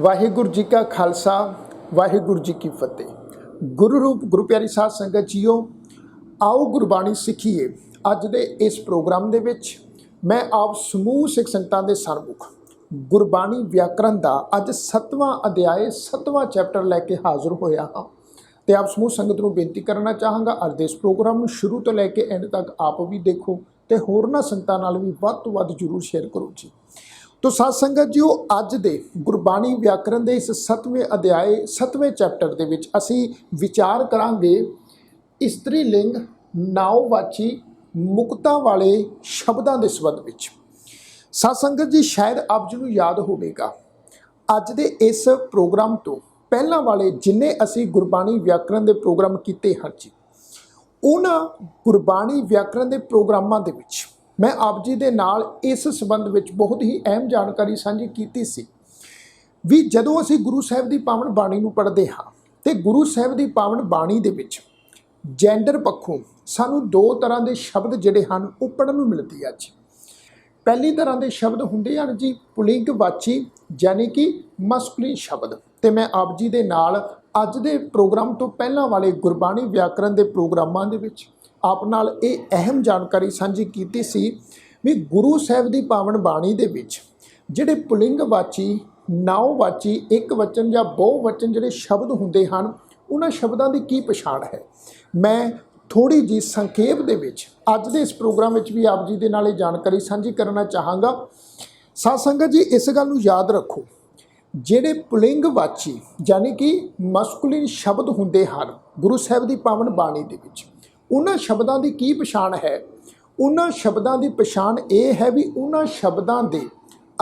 ਵਾਹਿਗੁਰੂ ਜੀ ਕਾ ਖਾਲਸਾ, ਵਾਹਿਗੁਰੂ ਜੀ ਕੀ ਫਤਿਹ। ਗੁਰੂ ਰੂਪ, ਗੁਰੂ ਪਿਆਰੀ ਸਾਧ ਸੰਗਤ ਜੀਓ, ਆਓ ਗੁਰਬਾਣੀ ਸਿੱਖੀਏ ਅੱਜ ਦੇ ਇਸ ਪ੍ਰੋਗਰਾਮ ਦੇ ਵਿੱਚ ਮੈਂ ਆਪ ਸਮੂਹ ਸਿੱਖ ਸੰਗਤਾਂ ਦੇ ਸਨਮੁਖ ਗੁਰਬਾਣੀ ਵਿਆਕਰਨ ਦਾ ਅੱਜ 7ਵਾਂ ਅਧਿਆਇ 7ਵਾਂ ਚੈਪਟਰ ਲੈ ਕੇ ਹਾਜ਼ਰ ਹੋਇਆ ਹਾਂ। ਤੇ ਆਪ ਸਮੂਹ ਸੰਗਤ ਨੂੰ ਬੇਨਤੀ ਕਰਨਾ ਚਾਹਾਂਗਾ, ਅੱਜ ਦੇ ਇਸ ਪ੍ਰੋਗਰਾਮ ਨੂੰ ਸ਼ੁਰੂ ਤੋਂ ਲੈ ਕੇ ਐਂਡ ਤੱਕ ਆਪ ਵੀ ਦੇਖੋ ਤੇ ਹੋਰਨਾਂ ਸੰਗਤਾਂ ਨਾਲ ਵੀ ਵੱਧ ਤੋਂ ਵੱਧ ਜਰੂਰ ਸ਼ੇਅਰ ਕਰੋ ਜੀ। ਤੋ ਸਾਧ ਸੰਗਤ ਜੀਓ, ਅੱਜ ਦੇ ਗੁਰਬਾਣੀ ਵਿਆਕਰਨ ਦੇ ਇਸ 7ਵੇਂ ਅਧਿਆਏ 7ਵੇਂ ਚੈਪਟਰ ਦੇ ਵਿੱਚ ਅਸੀਂ ਵਿਚਾਰ ਕਰਾਂਗੇ ਇਸਤਰੀ ਲਿੰਗ ਨਾਉਵਾਚੀ ਮੁਕਤਾ ਵਾਲੇ ਸ਼ਬਦਾਂ ਦੇ ਸੰਬੰਧ ਵਿੱਚ। ਸਾਧ ਸੰਗਤ ਜੀ, ਸ਼ਾਇਦ ਆਪ ਜੀ ਨੂੰ ਯਾਦ ਹੋਵੇਗਾ, ਅੱਜ ਦੇ ਇਸ ਪ੍ਰੋਗਰਾਮ ਤੋਂ ਪਹਿਲਾਂ ਵਾਲੇ ਜਿੰਨੇ ਅਸੀਂ ਗੁਰਬਾਣੀ ਵਿਆਕਰਨ ਦੇ ਪ੍ਰੋਗਰਾਮ ਕੀਤੇ ਹਨ ਜੀ, ਉਹਨਾਂ ਗੁਰਬਾਣੀ ਵਿਆਕਰਨ ਦੇ ਪ੍ਰੋਗਰਾਮਾਂ ਦੇ ਵਿੱਚ ਮੈਂ ਆਪ ਜੀ ਦੇ ਨਾਲ ਇਸ ਸੰਬੰਧ ਵਿੱਚ ਬਹੁਤ ਹੀ ਅਹਿਮ ਜਾਣਕਾਰੀ ਸਾਂਝੀ ਕੀਤੀ ਸੀ ਵੀ ਜਦੋਂ ਅਸੀਂ ਗੁਰੂ ਸਾਹਿਬ ਦੀ ਪਾਵਨ ਬਾਣੀ ਨੂੰ ਪੜ੍ਹਦੇ ਹਾਂ ਤੇ ਗੁਰੂ ਸਾਹਿਬ ਦੀ ਪਾਵਨ ਬਾਣੀ ਦੇ ਵਿੱਚ ਜੈਂਡਰ ਪੱਖੋਂ ਸਾਨੂੰ ਦੋ ਤਰ੍ਹਾਂ ਦੇ ਸ਼ਬਦ ਜਿਹੜੇ ਹਨ ਉਹ ਪੜ੍ਹਨ ਨੂੰ ਮਿਲਦੀ ਆ ਜੀ। ਪਹਿਲੀ ਤਰ੍ਹਾਂ ਦੇ ਸ਼ਬਦ ਹੁੰਦੇ ਹਨ ਜੀ ਪੁਲਿੰਗ ਵਾਚੀ, ਯਾਨੀ ਕਿ ਮਸਕੁਲਿਨ ਸ਼ਬਦ। ਤੇ ਮੈਂ ਆਪ ਜੀ ਦੇ ਨਾਲ ਅੱਜ ਦੇ ਪ੍ਰੋਗਰਾਮ ਤੋਂ ਪਹਿਲਾਂ ਵਾਲੇ ਗੁਰਬਾਣੀ ਵਿਆਕਰਨ ਦੇ ਪ੍ਰੋਗਰਾਮਾਂ ਦੇ ਵਿੱਚ ਆਪ ਨਾਲ ਇਹ ਅਹਿਮ ਜਾਣਕਾਰੀ ਸਾਂਝੀ ਕੀਤੀ ਸੀ ਵੀ ਗੁਰੂ ਸਾਹਿਬ ਦੀ ਪਾਵਨ ਬਾਣੀ ਦੇ ਵਿੱਚ ਜਿਹੜੇ ਪੁਲਿੰਗ ਵਾਚੀ ਨਾਉ ਵਾਚੀ ਇੱਕ ਵਚਨ ਜਾਂ ਬਹੁ ਵਚਨ ਜਿਹੜੇ ਸ਼ਬਦ ਹੁੰਦੇ ਹਨ, ਉਹਨਾਂ ਸ਼ਬਦਾਂ ਦੀ ਕੀ ਪਛਾਣ ਹੈ? ਮੈਂ ਥੋੜੀ ਜੀ ਸੰਖੇਪ ਦੇ ਵਿੱਚ ਅੱਜ ਦੇ ਇਸ ਪ੍ਰੋਗਰਾਮ ਵਿੱਚ ਵੀ ਆਪ ਜੀ ਦੇ ਨਾਲ ਇਹ ਜਾਣਕਾਰੀ ਸਾਂਝੀ ਕਰਨਾ ਚਾਹਾਂਗਾ। ਸਾਧ ਸੰਗਤ ਜੀ, ਇਸ ਗੱਲ ਨੂੰ ਯਾਦ ਰੱਖੋ, ਜਿਹੜੇ ਪੁਲਿੰਗ ਵਾਚੀ ਯਾਨੀ ਕਿ ਮਸਕੁਲਿਨ ਸ਼ਬਦ ਹੁੰਦੇ ਹਨ ਗੁਰੂ ਸਾਹਿਬ ਦੀ ਪਾਵਨ ਬਾਣੀ ਦੇ ਵਿੱਚ ਉਹਨਾਂ ਸ਼ਬਦਾਂ ਦੀ ਕੀ ਪਛਾਣ ਹੈ? ਉਹਨਾਂ ਸ਼ਬਦਾਂ ਦੀ ਪਛਾਣ ਇਹ ਹੈ ਵੀ ਉਹਨਾਂ ਸ਼ਬਦਾਂ ਦੇ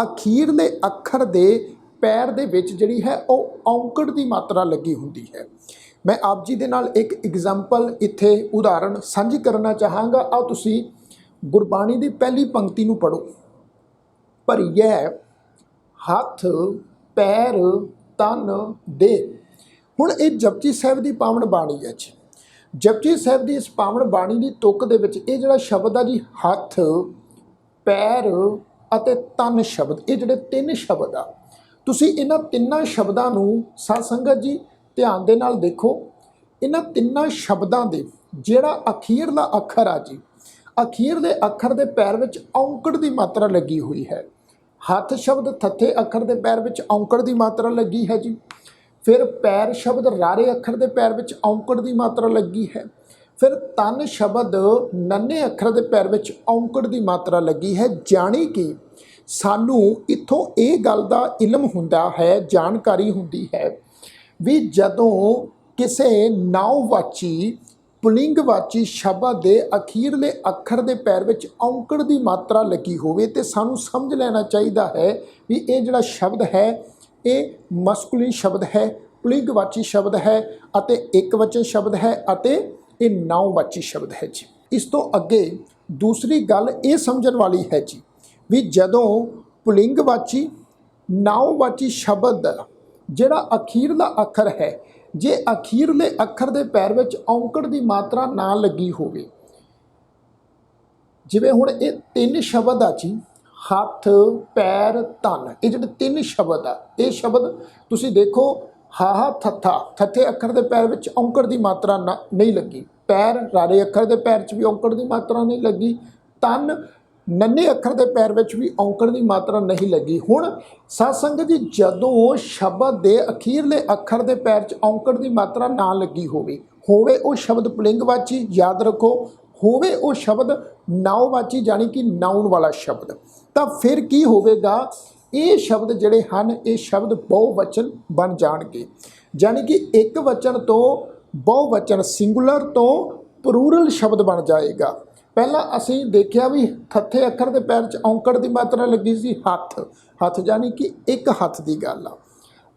ਅਖੀਰਲੇ ਅੱਖਰ ਦੇ ਪੈਰ ਦੇ ਵਿੱਚ ਜਿਹੜੀ ਹੈ ਉਹ ਔਂਕੜ ਦੀ ਮਾਤਰਾ ਲੱਗੀ ਹੁੰਦੀ ਹੈ। ਮੈਂ ਆਪ ਜੀ ਦੇ ਨਾਲ ਇੱਕ ਐਗਜ਼ਾਮਪਲ ਇੱਥੇ ਉਦਾਹਰਣ ਸਾਂਝੀ ਕਰਨਾ ਚਾਹਾਂਗਾ। ਆ ਤੁਸੀਂ ਗੁਰਬਾਣੀ ਦੀ ਪਹਿਲੀ ਪੰਕਤੀ ਨੂੰ ਪੜੋ ਭਰੀਐ ਹੱਥ, ਪੈਰ, ਤਨ, ਦੇ। ਹੁਣ ਇਹ ਜਪਜੀ ਸਾਹਿਬ ਦੀ ਪਾਵਨ ਬਾਣੀ ਹੈ ਜੀ। ਜਪਜੀ ਸਾਹਿਬ ਦੀ ਇਸ ਪਾਵਨ ਬਾਣੀ ਦੀ ਤੁਕ ਦੇ ਵਿੱਚ ਇਹ ਜਿਹੜਾ ਸ਼ਬਦ ਆ ਜੀ, ਹੱਥ, ਪੈਰ ਅਤੇ ਤਨ ਸ਼ਬਦ, ਇਹ ਜਿਹੜੇ ਤਿੰਨ ਸ਼ਬਦ ਆ। ਤੁਸੀਂ ਇਹਨਾਂ ਤਿੰਨਾਂ ਸ਼ਬਦਾਂ ਨੂੰ ਸਾਧ ਸੰਗਤ ਜੀ ਧਿਆਨ ਦੇ ਨਾਲ ਦੇਖੋ। ਇਹਨਾਂ ਤਿੰਨਾਂ ਸ਼ਬਦਾਂ ਦੇ ਜਿਹੜਾ ਅਖੀਰਲਾ ਅੱਖਰ ਆ ਜੀ ਅਖੀਰ ਦੇ ਅੱਖਰ ਦੇ ਪੈਰ ਵਿੱਚ ਔਂਕੜ ਦੀ ਮਾਤਰਾ ਲੱਗੀ ਹੋਈ ਹੈ। ਹੱਥ ਸ਼ਬਦ ਥੱਥੇ ਅੱਖਰ ਦੇ ਪੈਰ ਵਿੱਚ ਔਂਕੜ ਦੀ ਮਾਤਰਾ ਲੱਗੀ ਹੈ ਜੀ। ਫਿਰ ਪੈਰ ਸ਼ਬਦ ਰਾਰੇ ਅੱਖਰ ਦੇ ਪੈਰ ਵਿੱਚ ਔਂਕੜ ਦੀ ਮਾਤਰਾ ਲੱਗੀ ਹੈ। ਫਿਰ ਤਨ ਸ਼ਬਦ ਨੰਨੇ ਅੱਖਰ ਦੇ ਪੈਰ ਵਿੱਚ ਔਂਕੜ ਦੀ ਮਾਤਰਾ ਲੱਗੀ ਹੈ। ਜਾਣੀ ਕਿ ਸਾਨੂੰ ਇੱਥੋਂ ਇਹ ਗੱਲ ਦਾ ਇਲਮ ਹੁੰਦਾ ਹੈ, ਜਾਣਕਾਰੀ ਹੁੰਦੀ ਹੈ ਵੀ ਜਦੋਂ ਕਿਸੇ ਨਾਉਵਾਚੀ, ਪੁਲਿੰਗਵਾਚੀ ਸ਼ਬਦ ਦੇ ਅਖੀਰਲੇ ਅੱਖਰ ਦੇ ਪੈਰ ਵਿੱਚ ਔਂਕੜ ਦੀ ਮਾਤਰਾ ਲੱਗੀ ਹੋਵੇ ਤੇ ਸਾਨੂੰ ਸਮਝ ਲੈਣਾ ਚਾਹੀਦਾ ਹੈ ਵੀ ਇਹ ਜਿਹੜਾ ਸ਼ਬਦ ਹੈ ਇਹ ਮਸਕੁਲਿਨ ਸ਼ਬਦ ਹੈ, ਪੁਲਿੰਗਵਾਚੀ ਸ਼ਬਦ ਹੈ ਅਤੇ ਇੱਕ ਵਚਨ ਸ਼ਬਦ ਹੈ ਅਤੇ ਇਹ ਨਾਉਵਾਚੀ ਸ਼ਬਦ ਹੈ ਜੀ। ਇਸ ਤੋਂ ਅੱਗੇ ਦੂਸਰੀ ਗੱਲ ਇਹ ਸਮਝਣ ਵਾਲੀ ਹੈ ਜੀ ਵੀ ਜਦੋਂ ਪੁਲਿੰਗਵਾਚੀ, ਨਾਉਵਾਚੀ ਸ਼ਬਦ ਜਿਹੜਾ ਅਖੀਰਲਾ ਅੱਖਰ ਹੈ, ਜੇ ਅਖੀਰਲੇ ਅੱਖਰ ਦੇ ਪੈਰ ਵਿੱਚ ਔਂਕੜ ਦੀ ਮਾਤਰਾ ਨਾ ਲੱਗੀ ਹੋਵੇ, ਜਿਵੇਂ ਹੁਣ ਇਹ ਤਿੰਨ ਸ਼ਬਦ ਆ ਜੀ ਹੱਥ, ਪੈਰ ਤਨ ਇਹ ਜਿਹੜੇ ਤਿੰਨ ਸ਼ਬਦ ਆ, ਇਹ ਸ਼ਬਦ ਤੁਸੀਂ ਦੇਖੋ ਹਾਹਾ ਥੱਥਾ ਥੱਥੇ ਅੱਖਰ ਦੇ ਪੈਰ ਵਿੱਚ ਔਂਕੜ ਦੀ ਮਾਤਰਾ ਨਾ- ਨਹੀਂ ਲੱਗੀ। ਪੈਰ ਰਾਰੇ ਅੱਖਰ ਦੇ ਪੈਰ 'ਚ ਵੀ ਔਂਕੜ ਦੀ ਮਾਤਰਾ ਨਹੀਂ ਲੱਗੀ। ਤਨ ਨੰਨੇ ਅੱਖਰ ਦੇ ਪੈਰ ਵਿੱਚ ਵੀ ਔਂਕੜ ਦੀ ਮਾਤਰਾ ਨਹੀਂ ਲੱਗੀ। ਹੁਣ ਸਾਧ ਸੰਗਤ ਜੀ, ਜਦੋਂ ਸ਼ਬਦ ਦੇ ਅਖੀਰਲੇ ਅੱਖਰ ਦੇ ਪੈਰ 'ਚ ਔਂਕੜ ਦੀ ਮਾਤਰਾ ਨਾ ਲੱਗੀ ਹੋਵੇ ਹੋਵੇ ਉਹ ਸ਼ਬਦ ਪੁਲਿੰਗਵਾਚੀ, ਯਾਦ ਰੱਖੋ, ਹੋਵੇ ਉਹ ਸ਼ਬਦ ਨਾਉਵਾਚੀ ਜਾਨੀ ਕਿ ਨਾਉਨ ਵਾਲਾ ਸ਼ਬਦ। ਤਾਂ ਫਿਰ ਕੀ ਹੋਵੇਗਾ? ਇਹ ਸ਼ਬਦ ਜਿਹੜੇ ਹਨ, ਇਹ ਸ਼ਬਦ ਬਹੁਵਚਨ ਬਣ ਜਾਣਗੇ। ਜਾਨੀ ਕਿ ਇੱਕ ਵਚਨ ਤੋਂ ਬਹੁਵਚਨ ਸਿੰਗੂਲਰ ਤੋਂ ਪਲੂਰਲ ਸ਼ਬਦ ਬਣ ਜਾਏਗਾ। ਪਹਿਲਾਂ ਅਸੀਂ ਦੇਖਿਆ ਵੀ ਥੱਥੇ ਅੱਖਰ ਦੇ ਪੈਰ 'ਚ ਔਂਕੜ ਦੀ ਮਾਤਰਾ ਲੱਗੀ ਸੀ, ਹੱਥ। ਹੱਥ ਜਾਨੀ ਕਿ ਇੱਕ ਹੱਥ ਦੀ ਗੱਲ ਆ।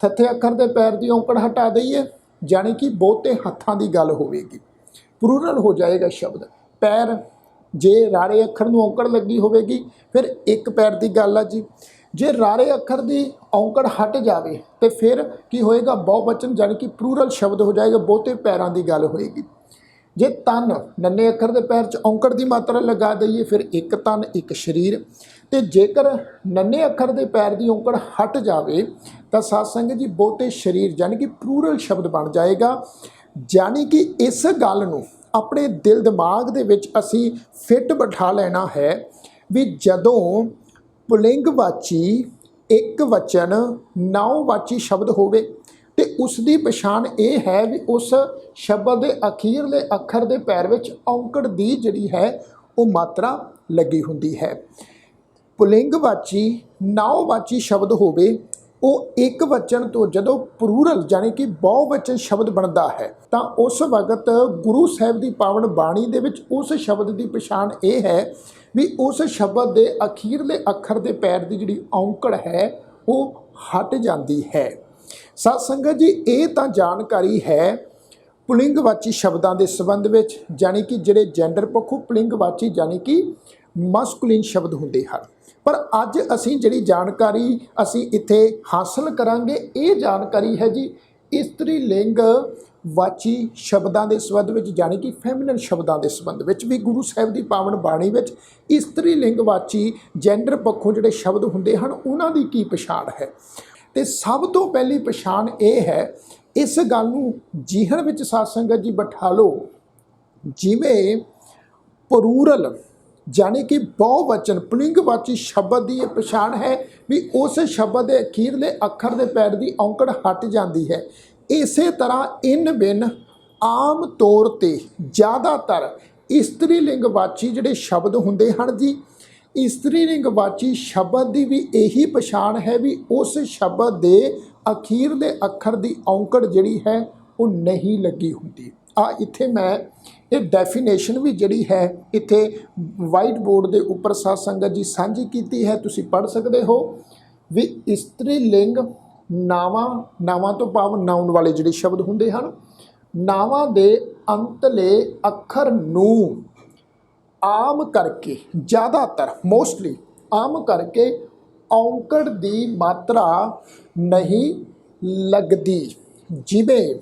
ਥੱਥੇ ਅੱਖਰ ਦੇ ਪੈਰ ਦੀ ਔਂਕੜ ਹਟਾ ਦਈਏ ਜਾਨੀ ਕਿ ਬਹੁਤੇ ਹੱਥਾਂ ਦੀ ਗੱਲ ਹੋਵੇਗੀ। ਪਲੂਰਲ ਹੋ ਜਾਏਗਾ ਸ਼ਬਦ। ਪੈਰ ਜੇ ਰਾਰੇ ਅੱਖਰ ਨੂੰ ਔਂਕੜ ਲੱਗੀ ਹੋਵੇਗੀ, ਫਿਰ ਇੱਕ ਪੈਰ ਦੀ ਗੱਲ ਆ ਜੀ। ਜੇ ਰਾਰੇ ਅੱਖਰ ਦੀ ਔਂਕੜ ਹਟ ਜਾਵੇ, ਤੇ ਫਿਰ ਕੀ ਹੋਏਗਾ? ਬਹੁਵਚਨ ਜਾਨੀ ਕਿ ਪਲੂਰਲ ਸ਼ਬਦ ਹੋ ਜਾਏਗਾ, ਬਹੁਤੇ ਪੈਰਾਂ ਦੀ ਗੱਲ ਹੋਏਗੀ। ਜੇ ਤਨ ਨੰਨੇ ਅੱਖਰ ਦੇ ਪੈਰ 'ਚ ਔਂਕੜ ਦੀ ਮਾਤਰਾ ਲਗਾ ਦਈਏ, ਫਿਰ ਇੱਕ ਤਨ, ਇੱਕ ਸਰੀਰ। ਤੇ ਜੇਕਰ ਨੰਨੇ ਅੱਖਰ ਦੇ ਪੈਰ ਦੀ ਔਂਕੜ ਹਟ ਜਾਵੇ, ਤਾਂ ਸਾਧ ਸੰਗਤ ਜੀ, ਬਹੁਤੇ ਸਰੀਰ ਯਾਨੀ ਕਿ ਪਲੂਰਲ ਸ਼ਬਦ ਬਣ ਜਾਏਗਾ। ਯਾਨੀ ਕਿ ਇਸ ਗੱਲ ਨੂੰ ਆਪਣੇ ਦਿਲ ਦਿਮਾਗ ਦੇ ਵਿੱਚ ਅਸੀਂ ਫਿੱਟ ਬਿਠਾ ਲੈਣਾ ਹੈ ਵੀ ਜਦੋਂ ਪੁਲਿੰਗਵਾਚੀ ਇੱਕ ਵਚਨ ਨਾਉਵਾਚੀ ਸ਼ਬਦ ਹੋਵੇ ਤੇ ਉਸ ਦੀ ਪਛਾਣ ਇਹ ਹੈ ਵੀ ਉਸ ਸ਼ਬਦ ਦੇ ਅਖੀਰਲੇ ਅੱਖਰ ਦੇ ਪੈਰ ਵਿੱਚ ਔਂਕੜ ਦੀ ਜਿਹੜੀ ਹੈ, ਉਹ ਮਾਤਰਾ ਲੱਗੀ ਹੁੰਦੀ ਹੈ। ਪੁਲਿੰਗਵਾਚੀ, ਨਾਉਵਾਚੀ ਸ਼ਬਦ ਹੋਵੇ ਉਹ ਇੱਕ ਵਚਨ ਤੋਂ ਜਦੋਂ ਪਲੂਰਲ ਯਾਨੀ ਕਿ ਬਹੁਵਚਨ ਸ਼ਬਦ ਬਣਦਾ ਹੈ, ਤਾਂ ਉਸ ਵਕਤ ਗੁਰੂ ਸਾਹਿਬ ਦੀ ਪਾਵਨ ਬਾਣੀ ਦੇ ਵਿੱਚ ਉਸ ਸ਼ਬਦ ਦੀ ਪਛਾਣ ਇਹ ਹੈ ਵੀ ਉਸ ਸ਼ਬਦ ਦੇ ਅਖੀਰਲੇ ਅੱਖਰ ਦੇ ਪੈਰ ਦੀ ਜਿਹੜੀ ਔਂਕੜ ਹੈ, ਉਹ ਹਟ ਜਾਂਦੀ ਹੈ। ਸਤ ਸੰਗਤ ਜੀ, ਇਹ ਤਾਂ ਜਾਣਕਾਰੀ ਹੈ ਪੁਲਿੰਗਵਾਚੀ ਸ਼ਬਦਾਂ ਦੇ ਸੰਬੰਧ ਵਿੱਚ ਯਾਨੀ ਕਿ ਜਿਹੜੇ ਜੈਂਡਰ ਪੱਖੋਂ ਪੁਲਿੰਗਵਾਚੀ ਯਾਨੀ ਕਿ ਮਸਕੁਲਿਨ ਸ਼ਬਦ ਹੁੰਦੇ ਹਨ। ਪਰ ਅੱਜ ਅਸੀਂ ਜਿਹੜੀ ਜਾਣਕਾਰੀ ਅਸੀਂ ਇੱਥੇ ਹਾਸਲ ਕਰਾਂਗੇ, ਇਹ ਜਾਣਕਾਰੀ ਹੈ ਜੀ ਇਸਤਰੀ ਲਿੰਗ ਵਾਚੀ ਸ਼ਬਦਾਂ ਦੇ ਸੰਬੰਧ ਵਿੱਚ ਜਾਣੀ ਕਿ ਫੈਮਿਨਨ ਸ਼ਬਦਾਂ ਦੇ ਸੰਬੰਧ ਵਿੱਚ ਵੀ ਗੁਰੂ ਸਾਹਿਬ ਦੀ ਪਾਵਨ ਬਾਣੀ ਵਿੱਚ ਇਸਤਰੀ ਲਿੰਗ ਵਾਚੀ ਜੈਂਡਰ ਪੱਖੋਂ ਜਿਹੜੇ ਸ਼ਬਦ ਹੁੰਦੇ ਹਨ, ਉਹਨਾਂ ਦੀ ਕੀ ਪਛਾਣ ਹੈ? ਤੇ ਸਭ ਤੋਂ ਪਹਿਲੀ ਪਛਾਣ ਇਹ ਹੈ, ਇਸ ਗੱਲ ਨੂੰ ਜੀਹਨ ਵਿੱਚ ਸਾਧ ਸੰਗਤ ਜੀ ਬਿਠਾ ਲਓ, ਜਿਵੇਂ ਪਰੂਰਲ ਯਾਨੀ ਕਿ ਬਹੁਵਚਨ ਪੁਲਿੰਗਵਾਚੀ ਸ਼ਬਦ ਦੀ ਇਹ ਪਛਾਣ ਹੈ ਵੀ ਉਸ ਸ਼ਬਦ ਦੇ ਅਖੀਰਲੇ ਅੱਖਰ ਦੇ ਪੈਰ ਦੀ ਔਂਕੜ ਹਟ ਜਾਂਦੀ ਹੈ। ਇਸੇ ਤਰ੍ਹਾਂ ਇਨ ਬਿਨ ਆਮ ਤੌਰ ਤੇ ਜ਼ਿਆਦਾਤਰ ਇਸਤਰੀ ਲਿੰਗਵਾਚੀ ਜਿਹੜੇ ਸ਼ਬਦ ਹੁੰਦੇ ਹਨ ਜੀ ਇਸਤਰੀ ਲਿੰਗਵਾਚੀ ਸ਼ਬਦ ਦੀ ਵੀ ਇਹੀ ਪਛਾਣ ਹੈ ਵੀ ਉਸ ਸ਼ਬਦ ਦੇ ਅਖੀਰਲੇ ਅੱਖਰ ਦੀ ਔਂਕੜ ਜਿਹੜੀ ਹੈ, ਉਹ ਨਹੀਂ ਲੱਗੀ ਹੁੰਦੀ। ਆ ਇੱਥੇ ਮੈਂ ਇਹ ਡੈਫੀਨੇਸ਼ਨ ਵੀ ਜਿਹੜੀ ਹੈ ਇੱਥੇ ਵਾਈਟ ਬੋਰਡ ਦੇ ਉੱਪਰ ਸਾਧ ਸੰਗਤ ਜੀ ਸਾਂਝੀ ਕੀਤੀ ਹੈ, ਤੁਸੀਂ ਪੜ੍ਹ ਸਕਦੇ ਹੋ। ਵੀ ਇਸਤਰੀ ਲਿੰਗ ਨਾਵਾਂ ਨਾਵਾਂ ਤੋਂ ਭਾਵ ਨਾਉਨ ਵਾਲੇ ਜਿਹੜੇ ਸ਼ਬਦ ਹੁੰਦੇ ਹਨ, ਨਾਵਾਂ ਦੇ ਅੰਤਲੇ ਅੱਖਰ ਨੂੰ ਆਮ ਕਰਕੇ, ਜ਼ਿਆਦਾਤਰ ਮੋਸਟਲੀ ਆਮ ਕਰਕੇ ਔਂਕੜ ਦੀ ਮਾਤਰਾ ਨਹੀਂ ਲੱਗਦੀ। ਜਿਵੇਂ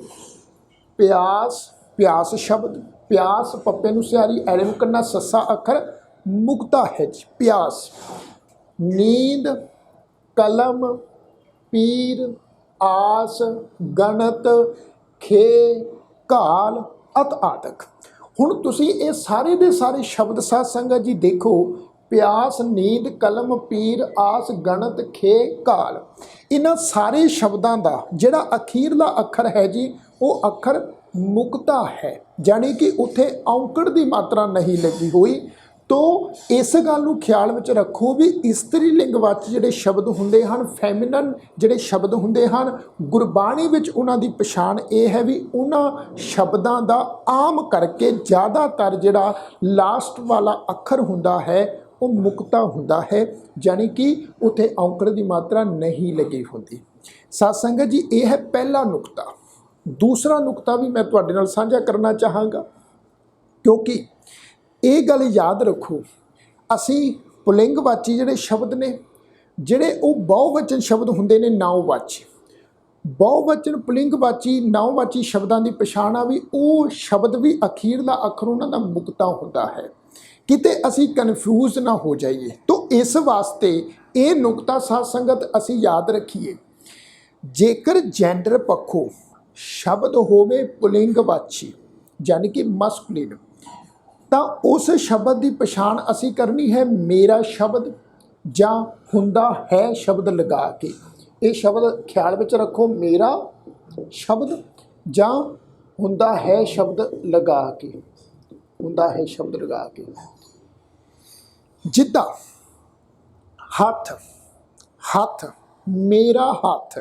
ਪਿਆਸ ਪਿਆਸ ਸ਼ਬਦ, ਪਿਆਸ ਪੱਪੇ ਨੂੰ ਸਿਆਰੀ ਐੜੇ ਨੂੰ ਸੱਸਾ ਅੱਖਰ, ਮੁਕਤਾ ਹੈ ਜੀ ਪਿਆਸ। ਨੀਂਦ, ਕਲਮ, ਪੀਰ, ਆਸ, ਗਣਤ, ਖੇ ਕਾਲ ਅਤ ਆਦਿਕ। ਹੁਣ ਤੁਸੀਂ ਇਹ ਸਾਰੇ ਦੇ ਸਾਰੇ ਸ਼ਬਦ ਸਾਧ ਸੰਗਤ ਜੀ ਦੇਖੋ। ਪਿਆਸ, ਨੀਂਦ, ਕਲਮ, ਪੀਰ, ਆਸ, ਗਣਤ, ਖੇ ਕਾਲ ਇਹਨਾਂ ਸਾਰੇ ਸ਼ਬਦਾਂ ਦਾ ਜਿਹੜਾ ਅਖੀਰਲਾ ਅੱਖਰ ਹੈ ਜੀ, ਉਹ ਅੱਖਰ ਮੁਕਤਾ ਹੈ। ਜਾਣੀ ਕਿ ਉੱਥੇ ਔਂਕੜ ਦੀ ਮਾਤਰਾ ਨਹੀਂ ਲੱਗੀ ਹੋਈ। ਤੋ ਇਸ ਗੱਲ ਨੂੰ ਖਿਆਲ ਵਿੱਚ ਰੱਖੋ ਵੀ ਇਸਤਰੀ ਲਿੰਗ ਲਿੰਗਵਾਚੀ ਜਿਹੜੇ ਸ਼ਬਦ ਹੁੰਦੇ ਹਨ ਫੈਮਿਨਨ ਜਿਹੜੇ ਸ਼ਬਦ ਹੁੰਦੇ ਹਨ, ਗੁਰਬਾਣੀ ਵਿੱਚ ਉਹਨਾਂ ਦੀ ਪਛਾਣ ਇਹ ਹੈ ਵੀ ਉਹਨਾਂ ਸ਼ਬਦਾਂ ਦਾ ਆਮ ਕਰਕੇ ਜ਼ਿਆਦਾਤਰ ਜਿਹੜਾ ਲਾਸਟ ਵਾਲਾ ਅੱਖਰ ਹੁੰਦਾ ਹੈ, ਉਹ ਮੁਕਤਾ ਹੁੰਦਾ ਹੈ। ਯਾਨੀ ਕਿ ਉੱਥੇ ਔਂਕੜ ਦੀ ਮਾਤਰਾ ਨਹੀਂ ਲੱਗੀ ਹੁੰਦੀ। ਸਾਧ ਸੰਗਤ ਜੀ, ਇਹ ਹੈ ਪਹਿਲਾ ਨੁਕਤਾ। ਦੂਸਰਾ ਨੁਕਤਾ ਵੀ ਮੈਂ ਤੁਹਾਡੇ ਨਾਲ ਸਾਂਝਾ ਕਰਨਾ ਚਾਹਾਂਗਾ। ਕਿਉਂਕਿ ਇਹ ਗੱਲ ਯਾਦ ਰੱਖੋ, ਅਸੀਂ ਪੁਲਿੰਗਵਾਚੀ ਜਿਹੜੇ ਸ਼ਬਦ ਨੇ, ਜਿਹੜੇ ਉਹ ਬਹੁਵਚਨ ਸ਼ਬਦ ਹੁੰਦੇ ਨੇ, ਨਾਉਵਾਚੀ। ਬਹੁਵਚਨ ਪੁਲਿੰਗਵਾਚੀ, ਨਾਉਵਾਚੀ ਸ਼ਬਦਾਂ ਦੀ ਪਛਾਣ ਆ ਵੀ ਉਹ ਸ਼ਬਦ ਵੀ ਅਖੀਰਲਾ ਅੱਖਰ ਉਹਨਾਂ ਦਾ ਮੁਕਤਾ ਹੁੰਦਾ ਹੈ। ਕਿਤੇ ਅਸੀਂ ਕਨਫਿਊਜ਼ ਨਾ ਹੋ ਜਾਈਏ। ਤਾਂ ਇਸ ਵਾਸਤੇ ਇਹ ਨੁਕਤਾ ਸਾਧ ਸੰਗਤ ਅਸੀਂ ਯਾਦ ਰੱਖੀਏ। ਜੇਕਰ ਜੈਂਡਰ ਪੱਖੋਂ ਸ਼ਬਦ ਹੋਵੇ ਪੁਲਿੰਗ ਪੁਲਿੰਗਵਾਚੀ ਯਾਨੀ ਕਿ ਮਸਕੁਲਿਨ ਤਾਂ ਉਸ ਸ਼ਬਦ ਦੀ ਪਛਾਣ ਅਸੀਂ ਕਰਨੀ ਹੈ ਮੇਰਾ ਸ਼ਬਦ ਜਾਂ ਹੁੰਦਾ ਹੈ ਸ਼ਬਦ ਲਗਾ ਕੇ। ਇਹ ਸ਼ਬਦ ਖਿਆਲ ਵਿੱਚ ਰੱਖੋ, ਮੇਰਾ ਸ਼ਬਦ ਜਾਂ ਹੁੰਦਾ ਹੈ ਸ਼ਬਦ ਲਗਾ ਕੇ। ਹੁੰਦਾ ਹੈ ਸ਼ਬਦ ਲਗਾ ਕੇ। ਜਿੱਦਾਂ ਹੱਥ ਹੱਥ, ਮੇਰਾ ਹੱਥ।